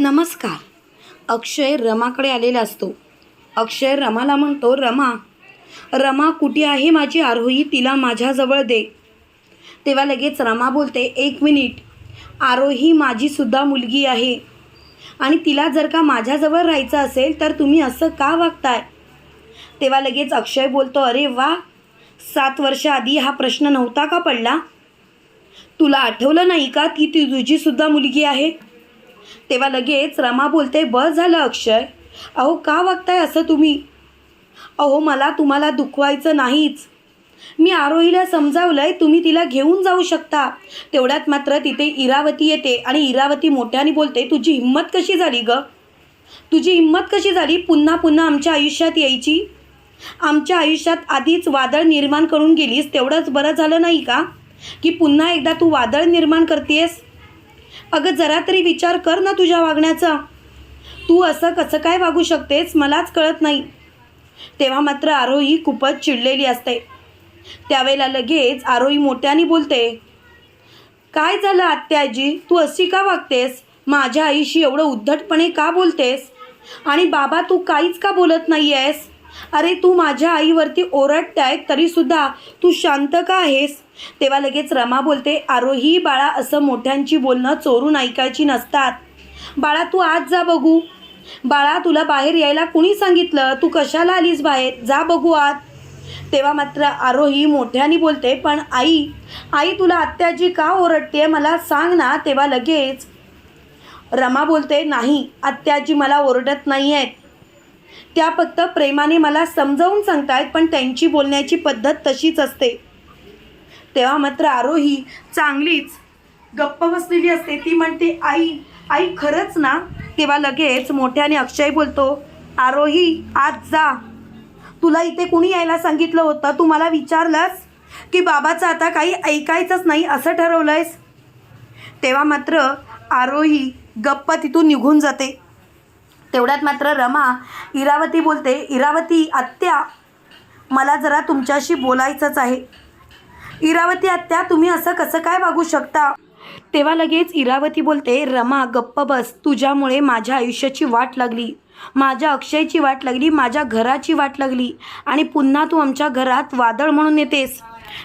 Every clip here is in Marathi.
नमस्कार. अक्षय रमाकडे आलेला असतो. अक्षय रमाला म्हणतो रमा रमा कुठे आहे माझी आरोही? तिला माझ्याजवळ दे. तेव्हा लगेच रमा बोलते एक मिनिट. आरोही माझीसुद्धा मुलगी आहे. आणि तिला जर का माझ्याजवळ राहायचं असेल तर तुम्ही असं का वागताय? तेव्हा लगेच अक्षय बोलतो अरे वा सात वर्षाआधी हा प्रश्न नव्हता का पडला? तुला आठवलं नाही का ती तुझीसुद्धा मुलगी आहे? तेव्हा लगेच रमा बोलते बस झालं अक्षय. अहो का वागताय असं तुम्ही? अहो मला तुम्हाला दुखवायचं नाहीच. मी आरोहीला समजावलं आहे तुम्ही तिला घेऊन जाऊ शकता. तेवढ्यात मात्र तिथे इरावती येते आणि इरावती मोठ्याने बोलते तुझी हिंमत कशी झाली ग? तुझी हिंमत कशी झाली पुन्हा पुन्हा आमच्या आयुष्यात यायची? आमच्या आयुष्यात आधीच वादळ निर्माण करून गेलीस तेवढंच बरं झालं नाही का? की पुन्हा एकदा तू वादळ निर्माण करतेस? अगं जरा तरी विचार कर ना तुझ्या वागण्याचा. तू असं कसं काय वागू शकतेस मलाच कळत नाही. तेव्हा मात्र आरोही खूपच चिडलेली असते. त्यावेळेला लगेच आरोही मोठ्याने बोलते काय झालं आत्याजी तू अशी का वागतेस? माझ्या आईशी एवढं उद्धटपणे का बोलतेस? आणि बाबा तू काहीच का बोलत नाही आहेस अरे तू माझ्या आईवरती ओरडताय तरीसुद्धा तू शांत का आहेस? तेव्हा लगेच रमा बोलते आरोही बाळा असं मोठ्यांची बोलणं चोरून ऐकायची नसतात. बाळा तू आज जा बघू. बाळा तुला बाहेर यायला कुणी सांगितलं? तू कशाला आलीस बाहेर? जा बघू आत. तेव्हा मात्र आरोही मोठ्याने बोलते पण आई आई तुला आत्याजी का ओरडते मला सांग ना. तेव्हा लगेच रमा बोलते नाही आत्याजी मला ओरडत नाही आहेत त्या फक्त प्रेमाने मला समजावून सांगतायत पण त्यांची बोलण्याची पद्धत तशीच असते. तेव्हा मात्र आरोही चांगलीच गप्प बसलेली असते. ती म्हणते आई आई खरंच ना? तेव्हा लगेच मोठ्याने अक्षय बोलतो आरोही आज जा. तुला इथे कुणी यायला सांगितलं होतं? तू मला विचारलंस की बाबाचं आता काही ऐकायचंच नाही असं ठरवलंयस? तेव्हा मात्र आरोही गप्प तिथून निघून जाते. तेवढ्यात मात्र रमा इरावती बोलते इरावती आत्या मला जरा तुमच्याशी बोलायचंच आहे. इरावती आत्या तुम्ही असं कसं काय वागू शकता? तेव्हा लगेच इरावती बोलते रमा गप्प बस तुझ्यामुळे माझ्या आयुष्याची वाट लागली. माझ्या अक्षयची वाट लागली माझ्या घराची वाट लागली आणि पुन्हा तू आमच्या घरात वादळ म्हणून येतेस.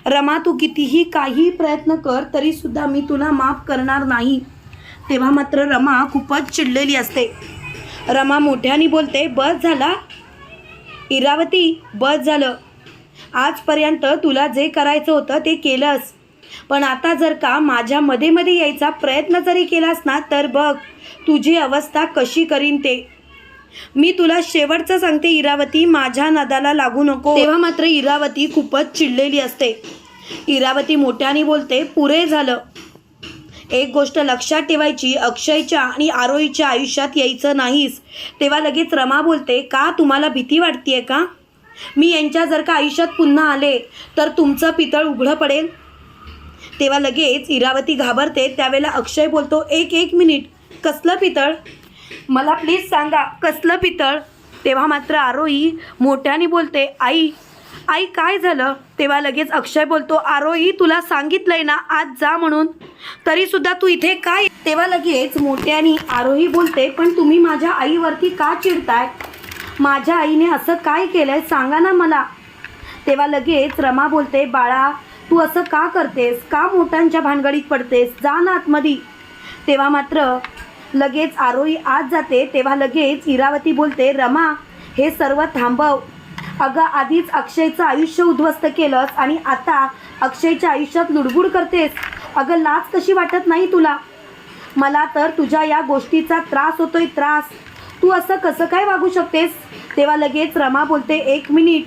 रमा तू कितीही काही प्रयत्न कर तरीसुद्धा मी तुला माफ करणार नाही. तेव्हा मात्र रमा खूपच चिडलेली असते. रमा मोठ्याने बोलते बस झाला. इरावती बस झालं. आजपर्यंत तुला जे करायचं होतं ते केलंस. पण आता जर का माझ्या मध्ये मध्ये यायचा प्रयत्न जरी केलास ना तर बघ तुझी अवस्था कशी करीन ते. मी तुला शेवटचं सांगते इरावती माझ्या नदाला लागू नको. तेव्हा मात्र इरावती खूपच चिडलेली असते. इरावती मोठ्याने बोलते पुरे झालं. एक गोष्ट लक्षात ठेवायची अक्षयच्या आणि आरोहीच्या आयुष्यात यायचं नाहीस. तेव्हा लगेच रमा बोलते का तुम्हाला भीती वाटतीये का? मी यांच्या जर का आयुष्यात पुन्हा आले तर तुमचं पितळ उघडं पडेल. तेव्हा लगेच इरावती घाबरते. त्यावेळेला अक्षय बोलतो एक एक मिनिट कसलं पितळ? मला प्लीज सांगा कसलं पितळ? तेव्हा मात्र आरोही मोठ्याने बोलते आई आई काय झालं? तेव्हा लगेच अक्षय बोलतो आरोही तुला सांगितलंय ना आज जा म्हणून. तरी सुद्धा तू इथे काय? तेव्हा लगेच मोठ्याने आरोही बोलते पण तुम्ही माझ्या आईवरती का चिडताय? माझ्या आईने असं काय केलंय सांगा ना मला. तेव्हा लगेच रमा बोलते बाळा तू असं का करतेस? का मोठ्यांच्या भानगडीत पडतेस? जा ना आतमध्ये तेव्हा मात्र लगेच आरोही आत जाते तेव्हा लगेच इरावती बोलते रमा हे सर्व थांबव. अगं आधीच अक्षयचं आयुष्य उद्ध्वस्त केलंस आणि आता अक्षयच्या आयुष्यात लुडबुड करतेस. अगं लाच कशी वाटत नाही तुला? मला तर तुझ्या या गोष्टीचा त्रास होतोय त्रास. तू असं कसं काय वागू शकतेस? तेव्हा लगेच रमा बोलते एक मिनिट.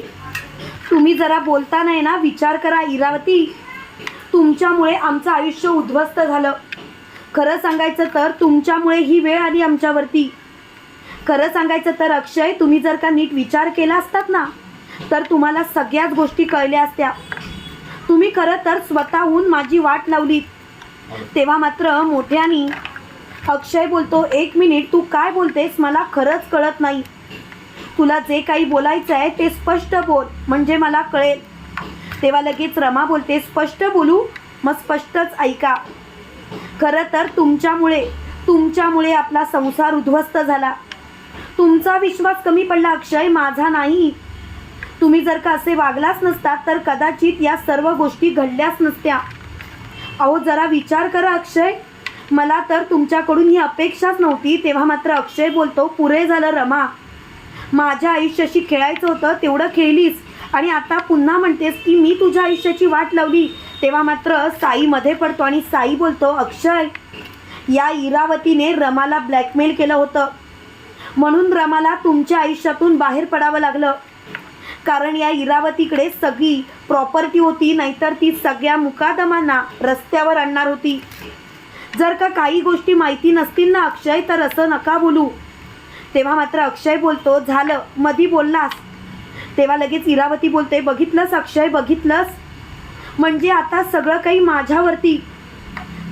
तुम्ही जरा बोलता नाही ना? विचार करा इरावती. तुमच्यामुळे आमचं आयुष्य उद्ध्वस्त झालं. खरं सांगायचं तर तुमच्यामुळे ही वेळ आली आमच्यावरती. खरं सांगायचं तर अक्षय तुम्ही जर का नीट विचार केला असतात ना तर तुम्हाला सगळ्याच गोष्टी कळल्या असत्या. तुम्ही खरं तर स्वतःहून माझी वाट लावली तेव्हा मात्र मोठ्यानी अक्षय बोलतो एक मिनिट तू काय बोलतेस? मला खरंच कळत नाही. तुला जे काही बोलायचं आहे ते स्पष्ट बोल म्हणजे मला कळेल. तेव्हा लगेच रमा बोलते स्पष्ट बोलू? मग स्पष्टच ऐका. खरं तर तुमच्यामुळे तुमच्यामुळे आपला संसार उद्ध्वस्त झाला. तुमचा विश्वास कमी पडला अक्षय माझा नाही. तुम्ही जर का असे वागलाच नसता तर कदाचित या सर्व गोष्टी घडल्याच नसत्या. अहो जरा विचार करा अक्षय. मला तर तुमच्याकडून ही अपेक्षाच नव्हती तेव्हा मात्र अक्षय बोलतो पुरे झालं रमा. माझ्या आयुष्याशी खेळायचं होतं तेवढं खेळलीस. आणि आता पुन्हा म्हणतेस की मी तुझ्या आयुष्याची वाट लावली. तेव्हा मात्र साई मध्ये पडतो आणि साई बोलतो अक्षय. या इरावतीने रमाला ब्लॅकमेल केलं होतं. म्हणून रमाला तुमच्या आयुष्यातून बाहेर पडावं लागलं. कारण या इरावतीकडे सगळी प्रॉपर्टी होती नाहीतर ती सगळ्या मुकादमांना रस्त्यावर आणणार होती. जर का काही गोष्टी माहिती नसतील ना अक्षय तर असं नका बोलू. तेव्हा मात्र अक्षय बोलतो झालं मधी बोललास. तेव्हा लगेच इरावती बोलते बघितलंस अक्षय बघितलंस? म्हणजे आता सगळं काही माझ्यावरती?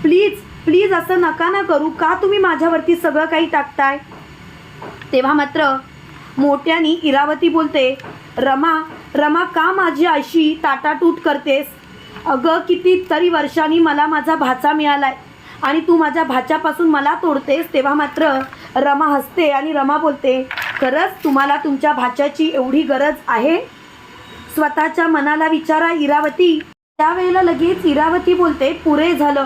प्लीज प्लीज असं नका ना करू. का तुम्ही माझ्यावरती सगळं काही टाकताय? तेव्हा मात्र मोठ्यानी इरावती बोलते रमा रमा का माझी अशी ताटाटूट करतेस? अगं कितीतरी वर्षांनी मला माझा भाचा मिळालाय आणि तू माझ्या भाच्यापासून मला तोडतेस. तेव्हा मात्र रमा हसते आणि रमा बोलते खरंच तुम्हाला तुमच्या भाच्याची एवढी गरज आहे? स्वतःच्या मनाला विचारा इरावती. त्यावेळेला लगेच इरावती बोलते पुरे झालं.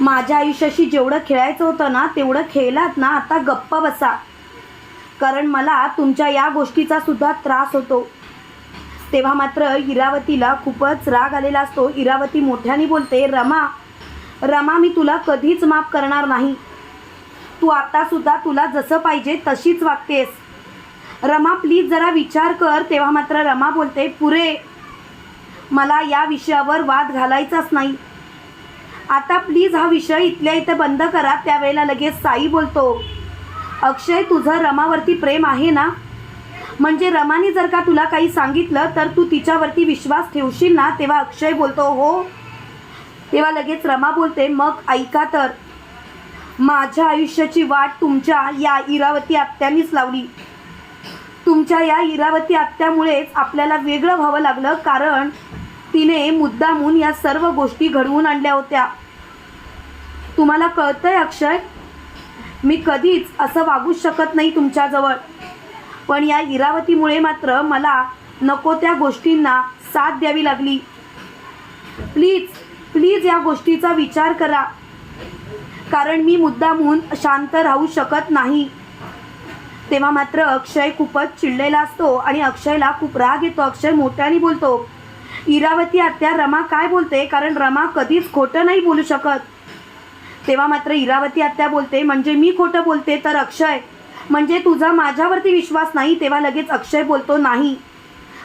माझ्या आयुष्याशी जेवढं खेळायचं होतं ना तेवढं खेळलात ना आता गप्प बसा. कारण मला तुमच्या या गोष्टीचा सुद्धा त्रास होतो. तेव्हा मात्र इरावतीला खूपच राग आलेला असतो. इरावती मोठ्याने बोलते रमा रमा मी तुला कधीच माफ करणार नाही. तू आत्तासुद्धा तुला जसं पाहिजे तशीच वागतेस. रमा प्लीज जरा विचार कर. तेव्हा मात्र रमा बोलते पुरे मला या विषयावर वाद घालायचाच नाही. आता प्लीज हा विषय इथल्या इथं बंद करा. त्यावेळेला लगेच साई बोलतो. अक्षय तुझं रमावरती प्रेम आहे ना? म्हणजे रमाने जर का तुला काही सांगितलं तर तू तिच्यावरती विश्वास ठेवशील ना? तेव्हा अक्षय बोलतो हो. तेव्हा लगेच रमा बोलते मग ऐका तर. माझ्या आयुष्याची वाट तुमच्या या इरावती आत्यानीच लावली. तुमच्या या इरावती आत्यामुळेच आपल्याला वेगळं व्हावं लागलं कारण तिने मुद्दामून या सर्व गोष्टी घडवून आणल्या होत्या. तुम्हाला कळतंय अक्षय? मी कधीच असं वागूच शकत नाही तुमच्याजवळ. पण या इरावतीमुळे मात्र मला नको त्या गोष्टींना साथ द्यावी लागली. प्लीज प्लीज या गोष्टीचा विचार करा. कारण मी मुद्दामून शांत राहू शकत नाही. तेव्हा मात्र अक्षय खूपच चिडलेला असतो आणि अक्षयला खूप राग येतो. अक्षय मोठ्याने बोलतो इरावती आत्या रमा काय बोलते? कारण रमा कधीच खोटं नाही बोलू शकत. तेव्हा मात्र इरावती आत्या बोलते म्हणजे मी खोटं बोलते तर अक्षय? म्हणजे तुझा माझ्यावरती विश्वास नाही? तेव्हा लगेच अक्षय बोलतो नाही.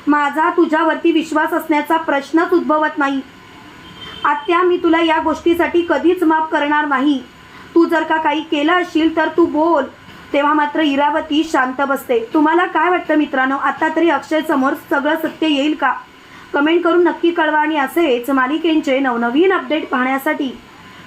माझा तुझ्यावरती विश्वास असण्याचा प्रश्नच उद्भवत नाही. आत्या मी तुला या गोष्टीसाठी कधीच माफ करणार नाही. तू जर का काही केलं असशील तर तू बोल. तेव्हा मात्र इरावती शांत बसते. तुम्हाला काय वाटतं मित्रांनो? आता तरी अक्षय समोर सगळं सत्य येईल का? कमेंट करून नक्की कळवा आणि असेच मालिकेंचे नवनवीन अपडेट पाहण्यासाठी